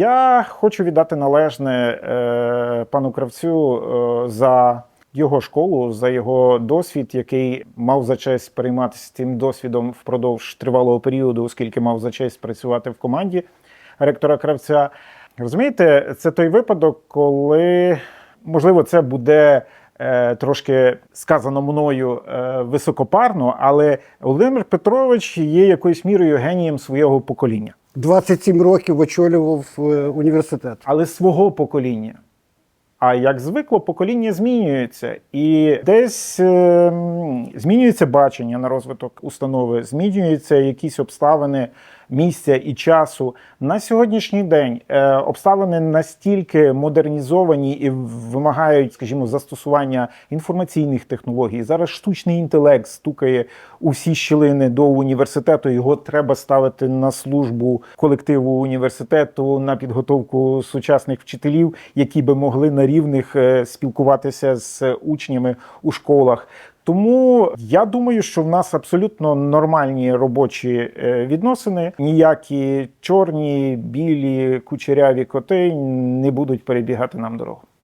Я хочу віддати належне е, пану кравцю е, за його школу, за його досвід, який мав за честь перейматися цим досвідом впродовж тривалого періоду, оскільки мав за честь працювати в команді ректора кравця. Розумієте, це той випадок, коли можливо це буде. е, Трошки сказано мною е, високопарно, але Володимир Петрович є якоюсь мірою генієм свого покоління. 27 років очолював е, університет. але свого покоління. А як звикло, покоління змінюється, і десь е, змінюється бачення на розвиток установи, змінюються якісь обставини місця і часу. На сьогоднішній день е, обставини настільки модернізовані і вимагають, скажімо, застосування інформаційних технологій. Зараз штучний інтелект стукає у всі щілини до університету. Його треба ставити на службу колективу університету на підготовку сучасних вчителів, які би могли на рівних е, спілкуватися з учнями у школах. Тому я думаю, що в нас абсолютно нормальні робочі е, відносини. Ніякі чорні, білі, кучеряві коти не будуть перебігати нам дорогу.